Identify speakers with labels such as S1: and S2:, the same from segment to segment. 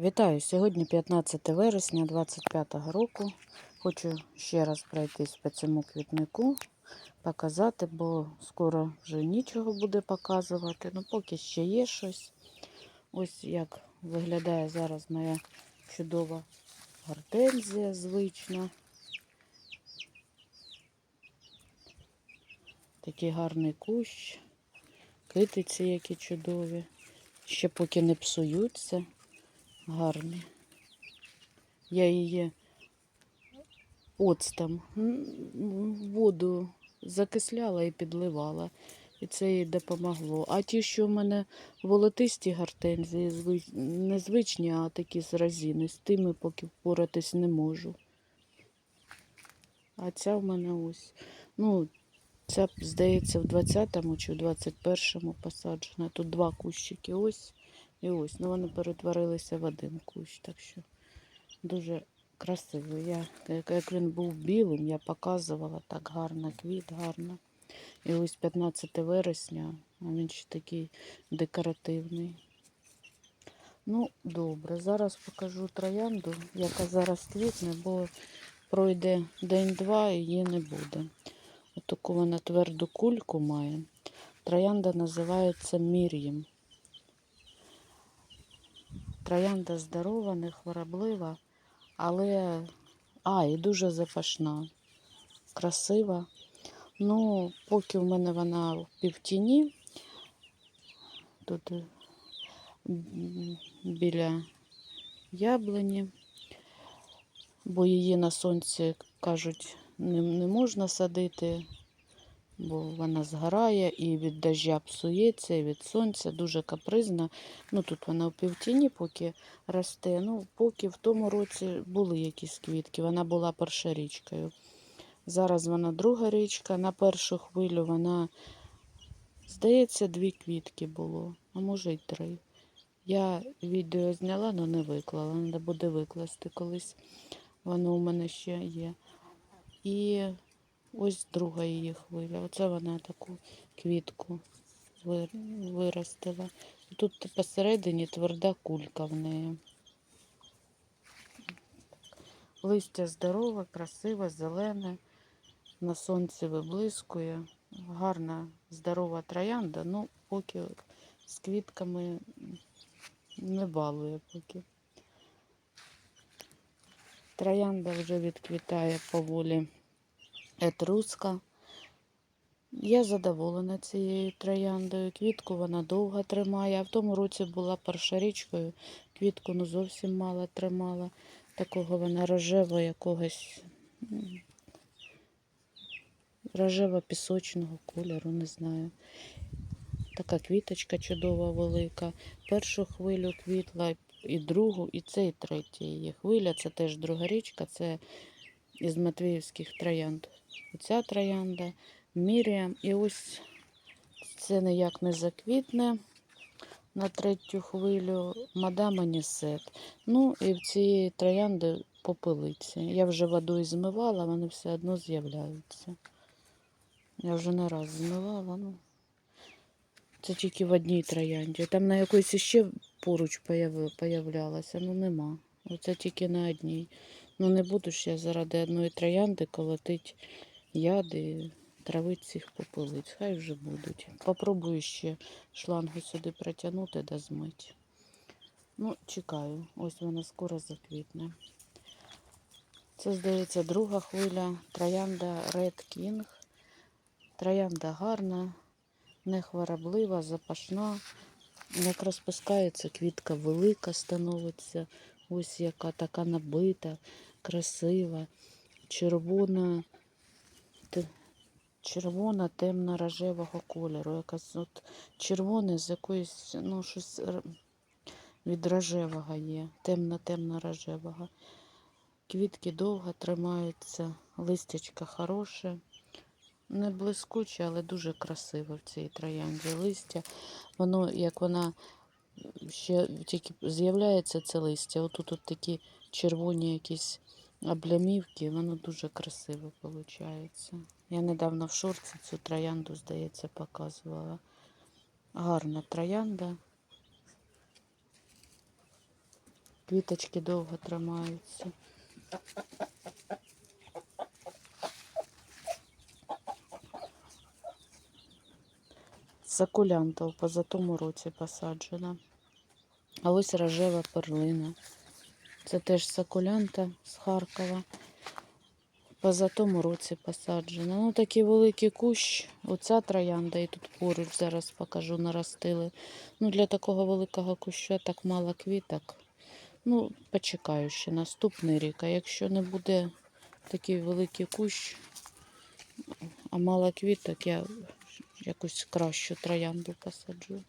S1: Вітаю! Сьогодні 15 вересня 25 року. Хочу ще раз пройтись по цьому квітнику, показати, бо скоро вже нічого буде показувати. Ну, поки ще є щось. Ось як виглядає зараз моя чудова гортензія звична. Такий гарний кущ, китиці які чудові. Ще поки не псуються гарні. Я її оцтом воду закисляла і підливала. І це їй допомогло. А ті, що в мене волотисті гортензії, зви- незвичні, а такі з розини, з тими поки впоратись не можу. А ця в мене ось. Ну, ця, здається, в 20-му чи в 21-му посаджена. Тут два кущики ось і ось. Ну, вони перетворилися в один кущ. Так що дуже красивий. Я, як він був білим, я показувала так гарно, квіт гарно. І ось 15 вересня, а він ще такий декоративний. Ну, добре, зараз покажу троянду, яка зараз квітне, бо пройде день-два і її не буде. Отаку вона тверду кульку має. Троянда називається Мір'єм. Троянда здорова, не хвороблива, але а, і дуже запашна, красива. Ну, поки в мене вона в півтіні, тут біля яблуні, бо її на сонці, кажуть, не можна садити, бо вона згорає і від дождя псується, і від сонця дуже капризна. Ну, тут вона в півтіні поки росте. Ну, поки в тому році були якісь квітки, вона була першорічкою. Зараз вона друга річка. На першу хвилю вона, здається, дві квітки було, а може й три. Я відео зняла, але не виклала. Треба буде викласти колись. Воно у мене ще є. І ось друга її хвиля. Оце вона таку квітку виростила. Тут посередині тверда кулька в неї. Листя здорове, красиве, зелене, на сонці виблискує. Гарна, здорова троянда, ну поки з квітками не балує поки. Троянда вже відквітає поволі етруска. Я задоволена цією трояндою. Квітку вона довго тримає. А в тому році була першорічкою. Квітку ну зовсім мало тримала. Такого вона рожево якогось м, рожево-пісочного кольору, не знаю. Така квіточка чудова велика. Першу хвилю квітла і другу, і це, і третя її хвиля. Це теж друга річка, це із Матвіївських троянд. Оця троянда, Міріам. І ось це ніяк не заквітне на третю хвилю мадам Анісет. Ну і в цієї троянди попелиці. Я вже водою змивала, вони все одно з'являються. Я вже не раз змивала, ну. Це тільки в одній троянді. Там на якоїсь ще поруч появлялася, ну нема. Оце тільки на одній. Ну не буду я заради одної троянди колотить яди, травить цих попелиць. Хай вже будуть. Попробую ще шлангу сюди протягнути да змити. Ну, чекаю. Ось вона скоро заквітне. Це, здається, друга хвиля. Троянда Red King. Троянда гарна, не хвороблива, запашна. Як розпускається, квітка велика становиться. Ось яка така набита, красива, червона, червона темно рожевого кольору. Якась от червоне з якоїсь, ну, щось від рожевого є, темно-темно рожевого. Квітки довго тримаються, листячка хороше. Не блискуче, але дуже красиве в цій троянді листя. Воно, як вона ще тільки з'являється це листя, отут от такі червоні якісь облямівки, воно дуже красиво виходить. Я недавно в шорці цю троянду, здається, показувала. Гарна троянда. Квіточки довго тримаються. Сакулянта в позатому році посаджена. А ось рожева перлина. Це теж сакулянта з Харкова. Позатому році посаджена. Ну, такий великий кущ. Оця троянда і тут поруч зараз покажу, наростили. Ну, для такого великого куща так мало квіток. Ну, почекаю ще наступний рік. А якщо не буде такий великий кущ, а мало квіток, я якусь кращу троянду посаджу.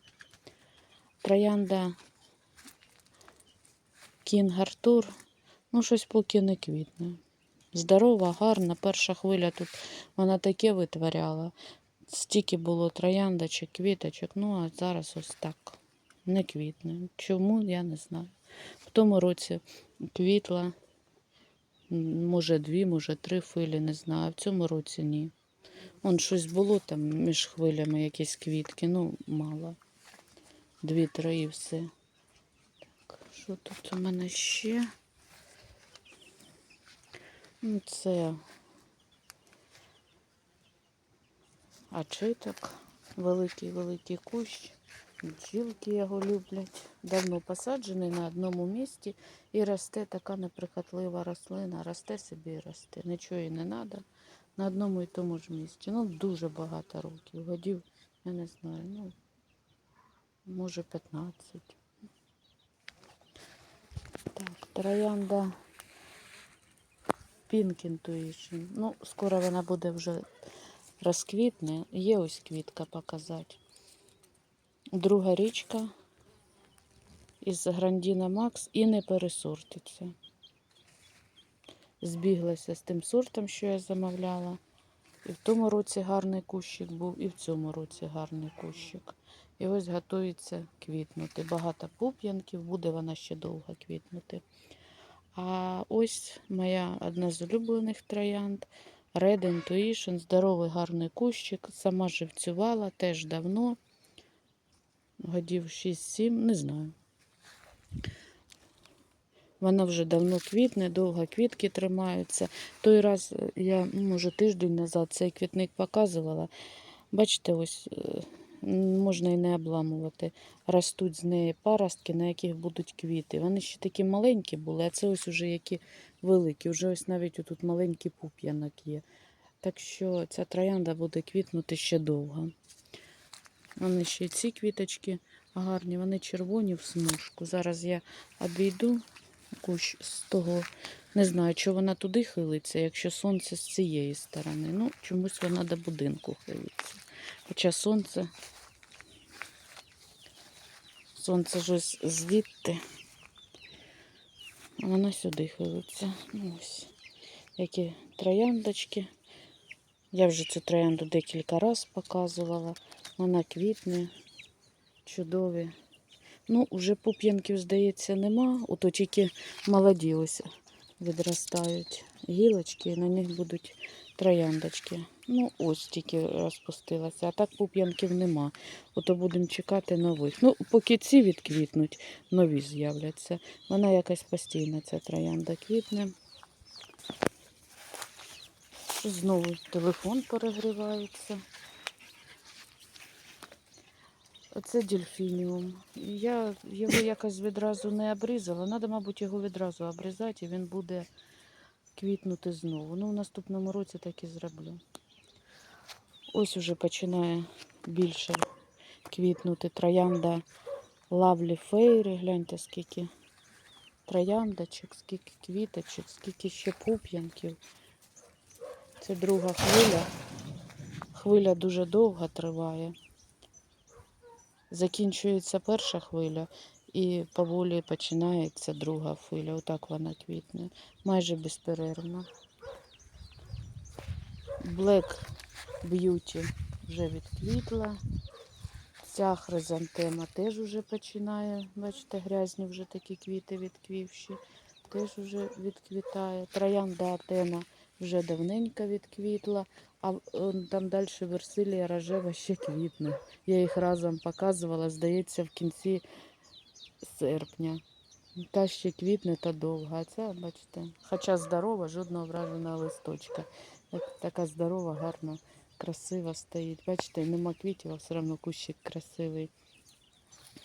S1: Троянда Кінг Артур, ну щось поки не квітне. Здорова, гарна. Перша хвиля тут вона таке витворяла. Стільки було трояндочок, квіточок, ну а зараз ось так. Не квітне. Чому, я не знаю. В тому році квітла, може дві, може три хвилі, не знаю. В цьому році ні. Вон щось було там між хвилями, якісь квітки, ну мало. Дві-три і все. Що тут у мене ще? Ну, це ачиток, великий-великий кущ. Бджілки його люблять. Давно посаджений на одному місці і росте така неприхотлива рослина. Росте собі і росте. Нічого їй не треба. На одному і тому ж місці. Ну, дуже багато років. Годів, я не знаю, ну, може 15. Так, троянда Pink Intuition. Ну, скоро вона буде вже розквітне. Є ось квітка показати. Друга річка із Грандіна Макс і не пересортиться. Збіглася з тим сортом, що я замовляла. І в тому році гарний кущик був, і в цьому році гарний кущик. І ось готується квітнути. Багато пуп'янків, буде вона ще довго квітнути. А ось моя одна з улюблених троянд Red Intuition, здоровий гарний кущик. Сама живцювала теж давно. Годів 6-7, не знаю. Вона вже давно квітне, довго квітки тримаються. Той раз я, ну, може, тиждень назад цей квітник показувала. Бачите, ось е, можна і не обламувати. Ростуть з неї паростки, на яких будуть квіти. Вони ще такі маленькі були, а це ось уже які великі. Вже ось навіть тут маленький пуп'янок є. Так що ця троянда буде квітнути ще довго. Вони ще ці квіточки гарні, вони червоні в смужку. Зараз я обійду кущ з того. Не знаю, чи вона туди хилиться, якщо сонце з цієї сторони. Ну, чомусь вона до будинку хилиться. Хоча сонце. Сонце ж ось звідти. А вона сюди хилиться. Ну, ось. Які трояндочки. Я вже цю троянду декілька разів показувала. Вона квітне, чудові. Ну, вже пуп'янків, здається, нема. Ото тільки молоді ось відростають гілочки, і на них будуть трояндочки. Ну, ось тільки розпустилася, а так пуп'янків нема. Ото будемо чекати нових. Ну, поки ці відквітнуть, нові з'являться. Вона якась постійна, ця троянда квітне. Знову телефон перегрівається. Оце дельфініум. Я його якось відразу не обрізала. Треба, мабуть, його відразу обрізати, і він буде квітнути знову. Ну, в наступному році так і зроблю. Ось уже починає більше квітнути троянда Лавлі Фейрі. Гляньте, скільки трояндочок, скільки квіточок, скільки ще пуп'янків. Це друга хвиля. Хвиля дуже довго триває. Закінчується перша хвиля і поволі починається друга хвиля. Отак вона квітне. Майже безперервно. Black Beauty вже відквітла. Ця хризантема теж вже починає. Бачите, грязні вже такі квіти відквівші. Теж вже відквітає. Троянда Атена вже давненько відквітла, а там далі Версилія рожева ще квітне. Я їх разом показувала, здається, в кінці серпня. Та ще квітне та довга. А це, бачите, хоча здорова, жодного враженого листочка. Така здорова, гарна, красива стоїть. Бачите, нема квітів, а все одно кущик красивий.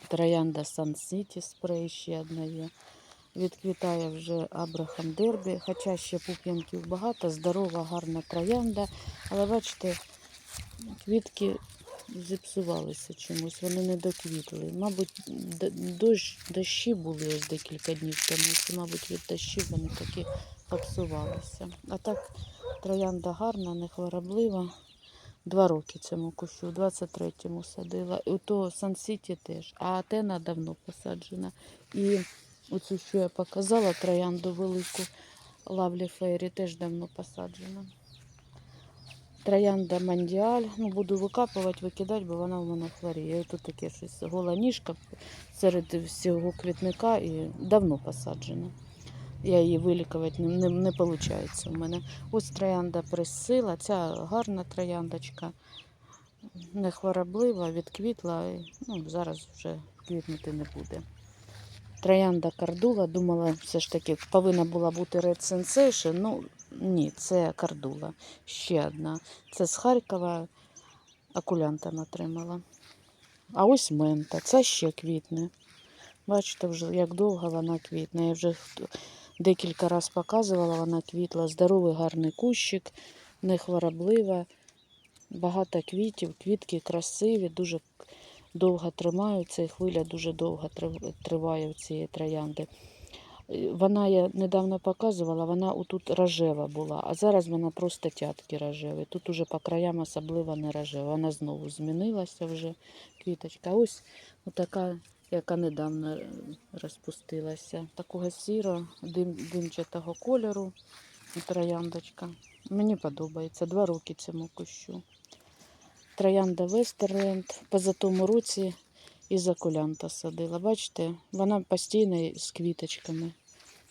S1: Троянда Sun City спрей ще одна є. Відквітає вже Абрахам Дербі, хоча ще пуп'янків багато, здорова, гарна троянда. Але бачите, квітки зіпсувалися чомусь, вони не доквітли. Мабуть, дощ, дощі були ось декілька днів тому, і, мабуть, від дощів вони такі попсувалися. А так троянда гарна, не хвороблива. Два роки цьому кущу, у 23-му садила. І то Сан-Сіті теж. А Атена давно посаджена. І оцю, що я показала, троянду велику Лавлі Фейрі теж давно посаджена. Троянда Мандіаль. Ну, буду викапувати, викидати, бо вона в мене хворіє. Тут таке щось гола ніжка серед всього квітника і давно посаджена. Я її вилікувати не, не, не виходить у мене. Ось троянда присила, ця гарна трояндочка, не хвороблива, відквітла. Ну, зараз вже квітнути не буде. Троянда кардула, думала, все ж таки повинна була бути Red Sensation. Ну, ні, це кардула. Ще одна. Це з Харкова акулянтом отримала. А ось мента, це ще квітне. Бачите, вже як довго вона квітне. Я вже декілька разів показувала, вона квітла. Здоровий гарний кущик, не хвороблива, багато квітів, квітки красиві, дуже довго тримаються, і хвиля дуже довго триває в цієї троянди. Вона я недавно показувала, вона отут рожева була, а зараз вона просто тятки рожеві. Тут уже по краям особливо не рожева. Вона знову змінилася вже квіточка. Ось така, яка недавно е, розпустилася. Такого сіро, дим, димчатого кольору трояндочка. Мені подобається. Два роки цьому кущу. Троянда Вестерленд. Позатому році із акулянта садила. Бачите, вона постійно з квіточками.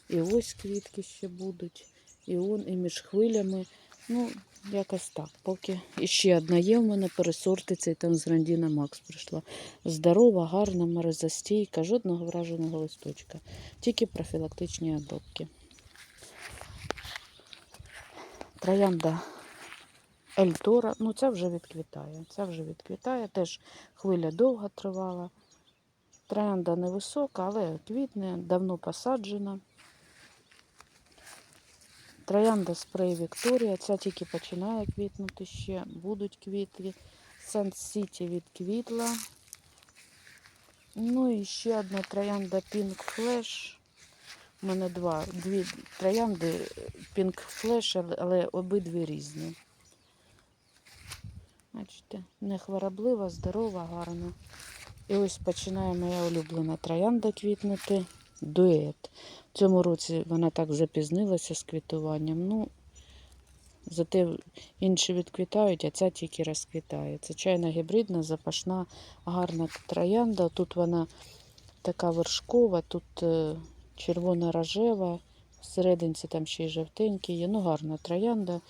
S1: І ось квітки ще будуть, і он, і між хвилями. Ну, якось так. Поки і ще одна є в мене пересортиця, і там з Рандіна Макс прийшла. Здорова, гарна, морозостійка, жодного враженого листочка. Тільки профілактичні обробки. Троянда Ельтора, ну це вже відквітає. Це вже відквітає. Теж хвиля довго тривала. Троянда невисока, але квітне, давно посаджена. Троянда спрей Вікторія. Ця тільки починає квітнути ще. Будуть квітки. Сан Сіті відквітла. Ну і ще одна троянда Pink Flash. У мене два, дві троянди Pink Flash, але обидві різні. Бачите, не хвороблива, здорова, гарна. І ось починає моя улюблена троянда квітнути. Дует. В цьому році вона так запізнилася з квітуванням. Ну, зате інші відквітають, а ця тільки розквітає. Це чайна гібридна, запашна, гарна троянда. Тут вона така вершкова, тут е, червона рожева, всерединці там ще й жовтенькі є. Ну, гарна троянда.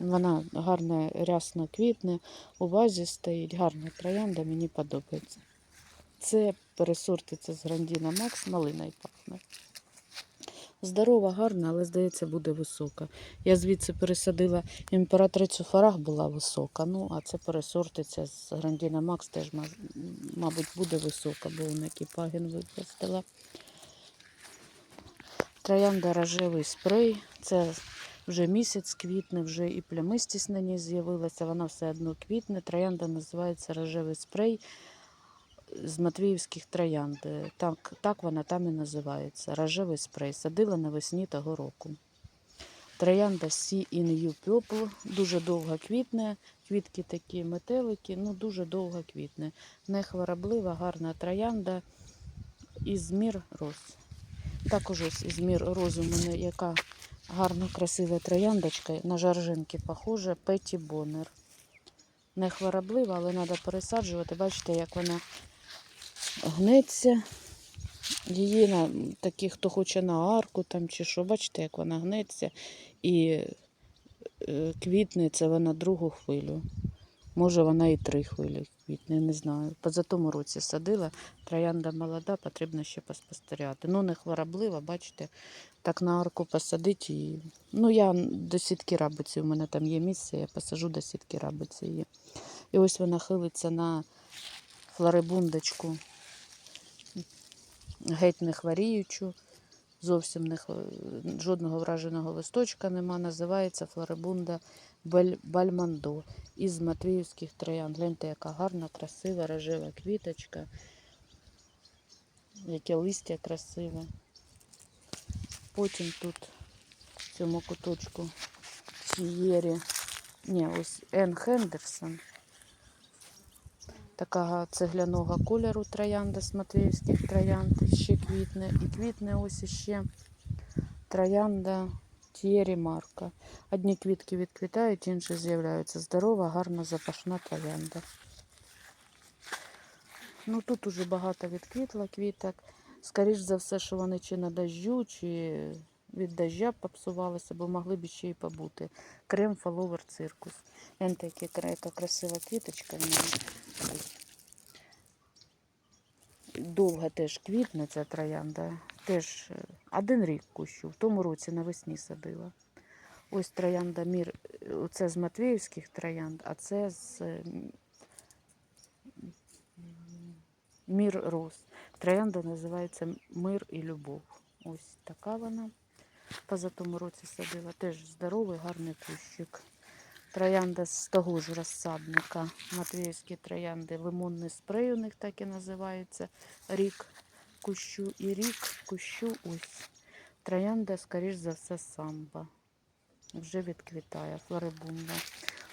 S1: Вона гарна, рясно квітне, у вазі стоїть, гарна троянда, мені подобається. Це пересортиться з Грандіна Макс, малиною пахне. Здорова, гарна, але, здається, буде висока. Я звідси пересадила імператрицю Фарах була висока. Ну, а це пересортиться з Грандіна Макс, теж, мабуть, буде висока, бо вона який пагін випустила. Троянда рожевий спрей. Це вже місяць квітне, вже і плямистість на ній з'явилася. Вона все одно квітне. Троянда називається рожевий спрей з Матвіївських троянд. Так, так вона там і називається. Рожевий спрей. Садила навесні того року. Троянда Sea in You Purple. Дуже довго квітне. Квітки такі метелики, ну дуже довго квітне. Не хвороблива, гарна троянда. Ізмір роз. Також ось ізмір роз у мене яка гарна, красива трояндочка. На жаржинки похожа. Петі Боннер. Не хвороблива, але треба пересаджувати. Бачите, як вона гнеться. Її на такі, хто хоче на арку там чи що, бачите, як вона гнеться. І квітнеться квітне це вона другу хвилю. Може, вона і три хвилі квітне, не знаю. Позатому році садила. Троянда молода, потрібно ще поспостерігати. Ну, не хвороблива, бачите, так на арку посадити і. Ну, я до сітки рабиці, у мене там є місце, я посажу до сітки рабиці її. І ось вона хилиться на флорибундочку, геть не хворіючу, зовсім не хво- жодного враженого листочка нема. Називається флорибунда Бальмондо із Матвіївських троянд. Гляньте, яка гарна, красива, рожева квіточка. Яке листя красиве. Потім тут в цьому куточку Сієрі. Ні, ось Ен Хендерсон. Така цегляного кольору троянда з Матвіївських троянд. Ще квітне. І квітне ось іще троянда Тієрі Марка. Одні квітки відквітають, інші з'являються. Здорова, гарна запашна троянда. Ну тут уже багато відквітла квіток. Скоріш за все, що вони чи на дождю, чи від дождя попсувалися, бо могли б ще й побути. Крем фоловер циркус. Гляньте, яка красива квіточка. Довга теж квітне ця троянда. Теж е, один рік кущу. В тому році навесні садила. Ось троянда мір. Це з Матвіївських троянд, а це з Мір роз. Троянда називається Мир і любов. Ось така вона. Поза тому році садила. Теж здоровий, гарний кущик. Троянда з того ж розсадника. Матвіївські троянди. Лимонний спрей у них так і називається. Рік кущу і рік кущу ось. Троянда, скоріш за все, самба. Вже відквітає флорибунда.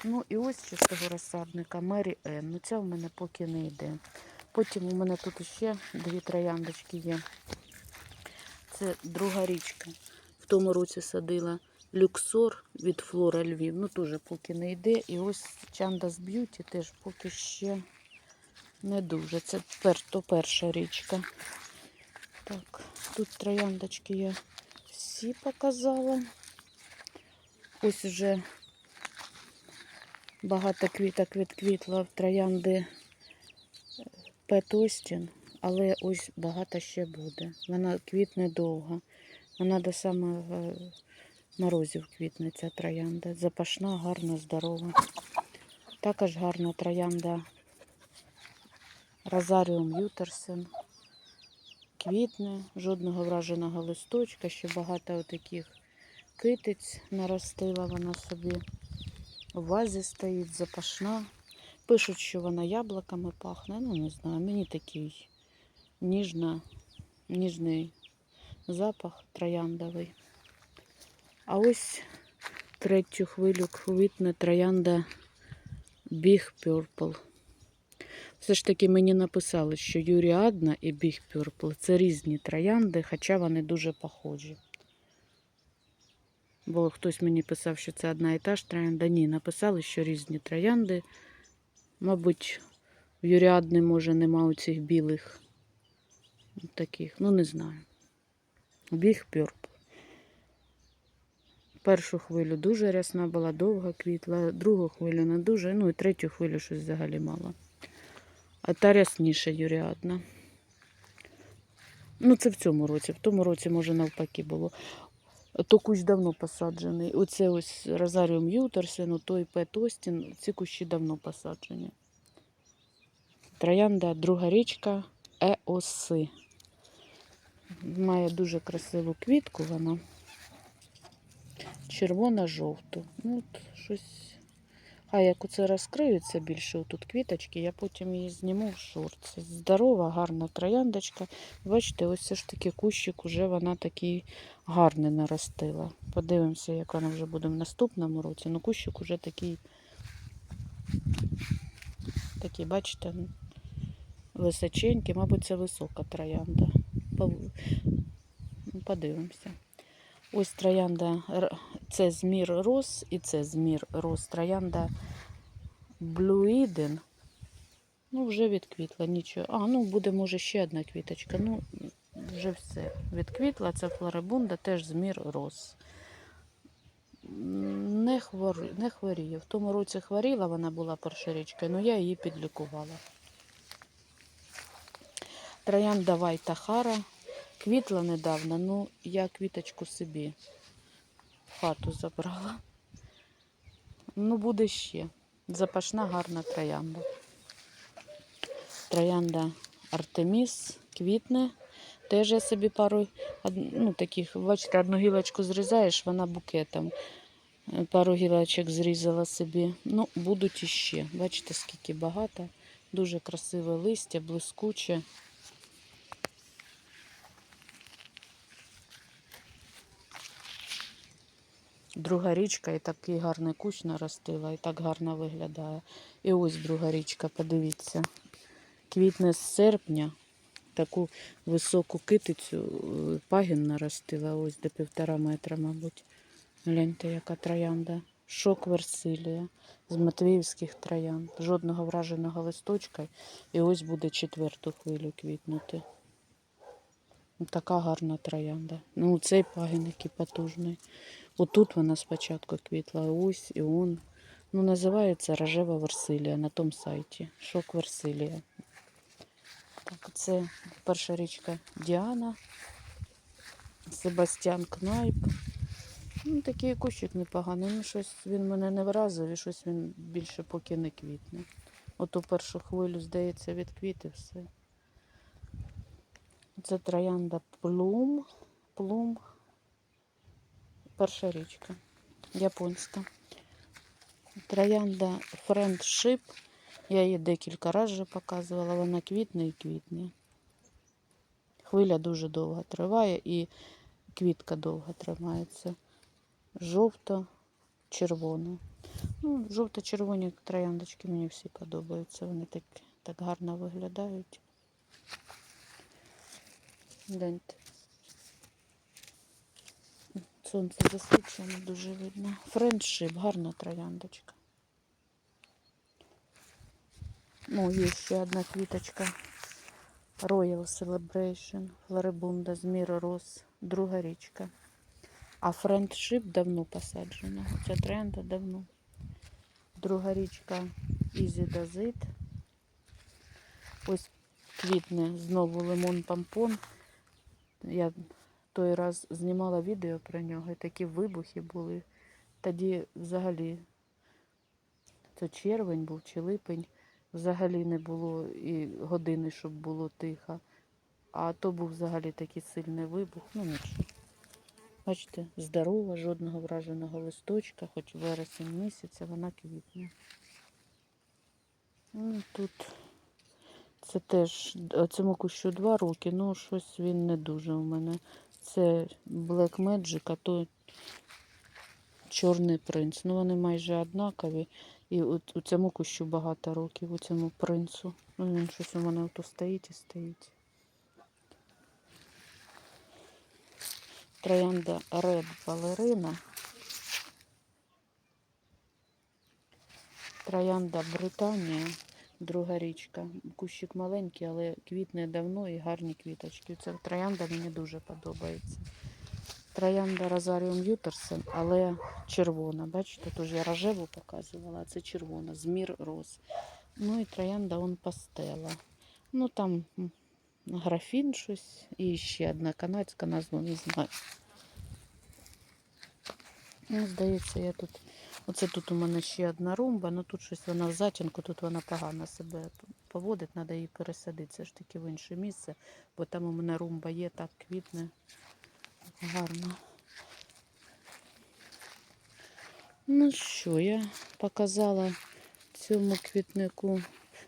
S1: Ну і ось ще з того розсадника Мері Ен. Ну ця в мене поки не йде. Потім у мене тут ще дві трояндочки є. Це друга річка. В тому році садила люксор від Флора Львів. Ну теж поки не йде. І ось Чандас Б'юті теж поки ще не дуже. Це то перша річка. Так, тут трояндочки я всі показала. Ось вже багато квіток відквітла в троянди Пет Остін, але ось багато ще буде. Вона квітне довго. Вона до самого морозів квітне ця троянда. Запашна, гарна, здорова. Також гарна троянда Розаріум Ютерсен. Квітне, жодного враженого листочка, ще багато таких китиць наростила вона собі. У вазі стоїть запашна. Пишуть, що вона яблуками пахне. Ну, не знаю, мені такий ніжна, ніжний запах трояндовий. А ось третю хвилю квітне троянда Big Purple. Все ж таки мені написали, що Юріадна і Big Purple це різні троянди, хоча вони дуже похожі. Бо хтось мені писав, що це одна і та ж троянда. Ні, написали, що різні троянди. Мабуть, в Юріадни, може, нема у цих білих таких, ну не знаю. Біг Purple. Першу хвилю дуже рясна була, довга квітла, другу хвилю не дуже, ну і третю хвилю щось взагалі мало. А та рясніша Юріадна. Ну, це в цьому році. В тому році, може, навпаки було. То кущ давно посаджений. Оце ось Розаріум Ютерсен, той Пет Остін, ці кущі давно посаджені. Троянда, друга річка Еоси. Має дуже красиву квітку вона. Червона-жовту. Ну, от щось. А як оце розкриються більше тут квіточки, я потім її зніму в шорт. Здорова, гарна трояндочка. Бачите, ось все ж таки кущик уже вона такий гарний наростила. Подивимося, як вона вже буде в наступному році. Ну, кущик уже такий, такий, бачите, височенький, мабуть, це висока троянда. Подивимося. Ось троянда, це змір роз і це змір роз. Троянда Блюїден. Ну, вже відквітла, нічого. А, ну буде, може, ще одна квіточка. Ну, вже все. Відквітла, це флорибунда, теж змір роз. не, хвори, не хворіє. В тому році хворіла, вона була першорічкою, але я її підлікувала. Троянда Вайта Хара. Квітла недавно, ну я квіточку собі хату забрала. Ну, буде ще. Запашна гарна троянда. Троянда Артеміс квітне. Теж я собі пару ну, таких, бачите, одну гілочку зрізаєш, вона букетом. Пару гілочок зрізала собі. Ну, будуть іще. Бачите, скільки багато. Дуже красиве листя, блискуче. Друга річка і такий гарний кущ наростила, і так гарно виглядає. І ось друга річка, подивіться. Квітне з серпня таку високу китицю е, пагін наростила, ось до півтора метра, мабуть. Гляньте, яка троянда. Шок Версилія з Матвіївських троянд. Жодного враженого листочка. І ось буде четверту хвилю квітнути. Ну, Така гарна троянда. Ну, цей пагін який потужний. Отут вона спочатку квітла, ось і он. Ну, називається рожева Версилія на тому сайті. Шок Версилія. Так, це перша річка Діана, Себастьян Кнайп. Ну, такий кущик непоганий. Ну, щось він мене не вразив і щось він більше поки не квітне. Оту першу хвилю, здається, відквіти все. Це троянда Плум. Плум. Перша річка. Японська. Троянда Friendship. Я її декілька разів показувала. Вона квітне і квітне. Хвиля дуже довго триває і квітка довго тримається. Жовто-червона. Ну, жовто-червоні трояндочки мені всі подобаються. Вони так, так гарно виглядають. Гляньте. Сонце засвічено, дуже видно. Френдшип, гарна трояндочка. Ну, є ще одна квіточка. Royal Celebration, Флорибунда з Міро Рос, друга річка. А френдшип давно посаджена. Ця тренда давно. Друга річка Easy Does Ось квітне знову лимон помпон. Я той раз знімала відео про нього, і такі вибухи були. Тоді взагалі це червень був чи липень. Взагалі не було і години, щоб було тихо. А то був взагалі такий сильний вибух. Ну нічого. Бачите, здорова, жодного враженого листочка, хоч вересень місяця, вона квітне. Ну, тут це теж цьому кущу два роки, ну щось він не дуже у мене. Це Black Magic, а то Чорний принц. Ну вони майже однакові. І от у цьому кущу багато років, у цьому принцу. Ну він щось у мене ото стоїть і стоїть. Троянда Red Балерина. Троянда Британія, друга річка. Кущик маленький, але квітне давно і гарні квіточки. Ця троянда мені дуже подобається. Троянда Розаріум Ютерсен, але червона. Бачите, тут я рожеву показувала, а це червона, змір роз. Ну і троянда он пастела. Ну там графін щось і ще одна канадська назву не знаю. Ну, здається, я тут. Оце тут у мене ще одна румба, ну тут щось вона в затінку, тут вона погано себе поводить, треба її пересадити. Це ж таки в інше місце, бо там у мене румба є, так квітне. Гарно. Ну що, я показала цьому квітнику.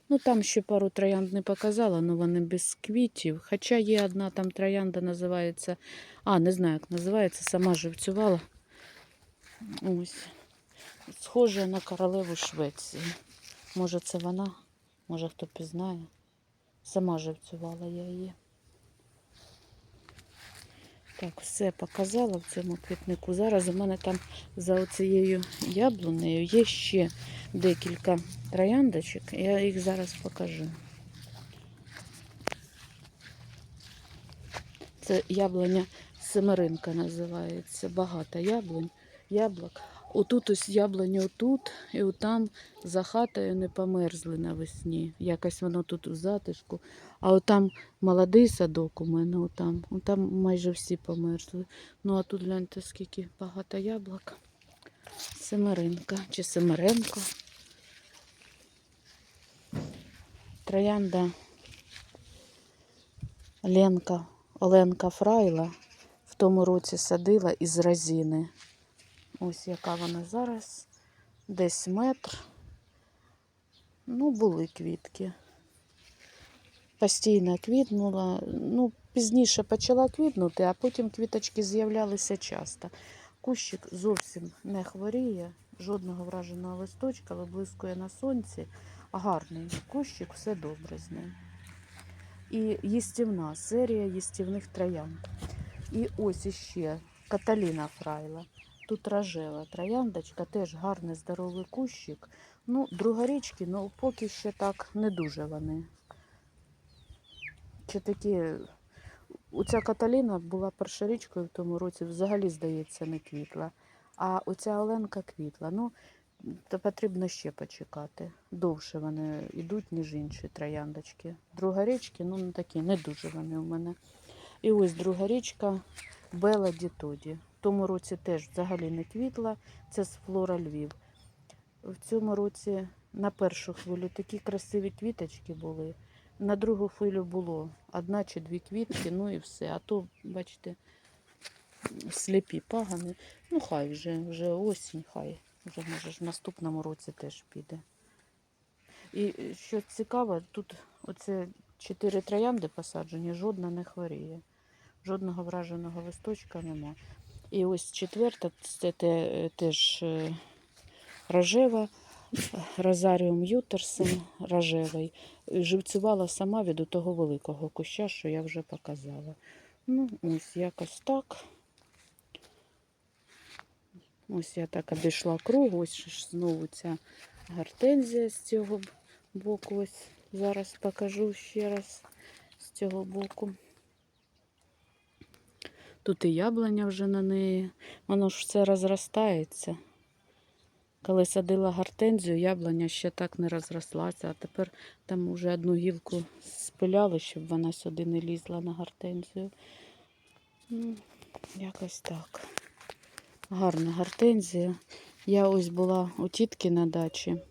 S1: Ну, там ще пару троянд не показала, але вони без квітів. Хоча є одна там троянда, називається. А, не знаю, як називається, сама живцювала. Ось. Схожа на королеву Швеції. Може, це вона, може хто пізнає. Сама живцювала я її. Так, все показала в цьому квітнику. Зараз у мене там за оцією яблунею є ще декілька трояндочок. Я їх зараз покажу. Це яблуня Семеринка називається. Багато яблунь. яблук. Отут ось яблуня отут, і отам за хатою не померзли навесні. Якось воно тут у затишку. А отам молодий садок у мене, отам, отам майже всі померзли. Ну а тут гляньте, скільки багато яблук. Семеринка чи Семеренко. Троянда Ленка, Оленка Фрайла в тому році садила із разіни. Ось яка вона зараз. Десь метр. Ну, були квітки. Постійно квітнула. Ну, пізніше почала квітнути, а потім квіточки з'являлися часто. Кущик зовсім не хворіє, жодного враженого листочка, виблискує на сонці. Гарний кущик, все добре з ним. І їстівна серія їстівних троянд. І ось іще Каталіна Фрайла. Тут рожева трояндочка, теж гарний здоровий кущик. Ну, другарічки, ну поки ще так не дуже вони. Чи такі. Оця Каталіна була першорічкою в тому році, взагалі, здається, не квітла. А оця Оленка квітла. Ну, то потрібно ще почекати. Довше вони йдуть, ніж інші трояндочки. Друга річки, ну такі, не дуже вони у мене. І ось друга річка Бела Дітоді. В тому році теж взагалі не квітла. Це з Флора Львів. В цьому році на першу хвилю такі красиві квіточки були. На другу хвилю було одна чи дві квітки, ну і все. А то, бачите, сліпі пагани. Ну, хай вже, вже осінь, хай. Вже може в наступному році теж піде. І е, що цікаво, тут оце чотири троянди посаджені, жодна не хворіє. Жодного враженого листочка нема. І ось четверта, це теж е, рожева, Розаріум Ютерсен рожевий. Живцювала сама від того великого куща, що я вже показала. Ну, ось якось так. Ось я так обійшла круг, ось знову ця гортензія з цього боку. Ось зараз покажу ще раз з цього боку. Тут і яблуня вже на неї. Воно ж все розростається. Коли садила гортензію, яблуня ще так не розрослася, а тепер там вже одну гілку спиляли, щоб вона сюди не лізла на гортензію. Ну, якось так. Гарна гортензія. Я ось була у тітки на дачі.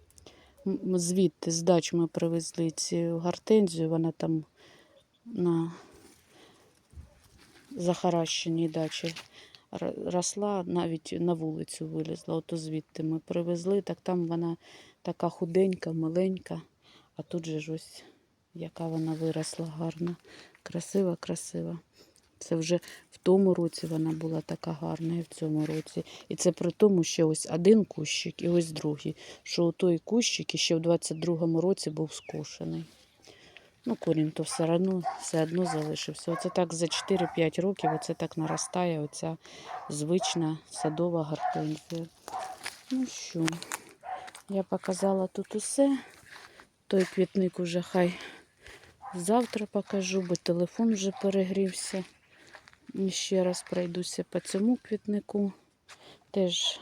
S1: Звідти з дач ми привезли цю гортензію. Вона там на захаращеній дачі росла, навіть на вулицю вилізла. Ото звідти ми привезли, так там вона така худенька, маленька, а тут же ж ось яка вона виросла гарна. Красива, красива. Це вже в тому році вона була така гарна, і в цьому році. І це при тому, що ось один кущик і ось другий. Що той кущик ще в 22-му році був скошений. Ну, корінь то все одно, все одно залишився. Оце так за 4-5 років оце так наростає оця звична садова гортензія. Ну що, я показала тут усе. Той квітник уже хай завтра покажу, бо телефон вже перегрівся. І ще раз пройдуся по цьому квітнику. Теж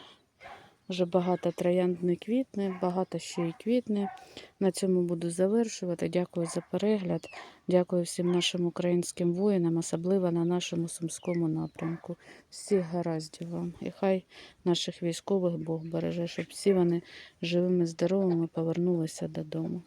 S1: вже багато троянд не квітне, багато ще й квітне. На цьому буду завершувати. Дякую за перегляд. Дякую всім нашим українським воїнам, особливо на нашому сумському напрямку. Всіх гараздів вам. І хай наших військових Бог береже, щоб всі вони живими, здоровими повернулися додому.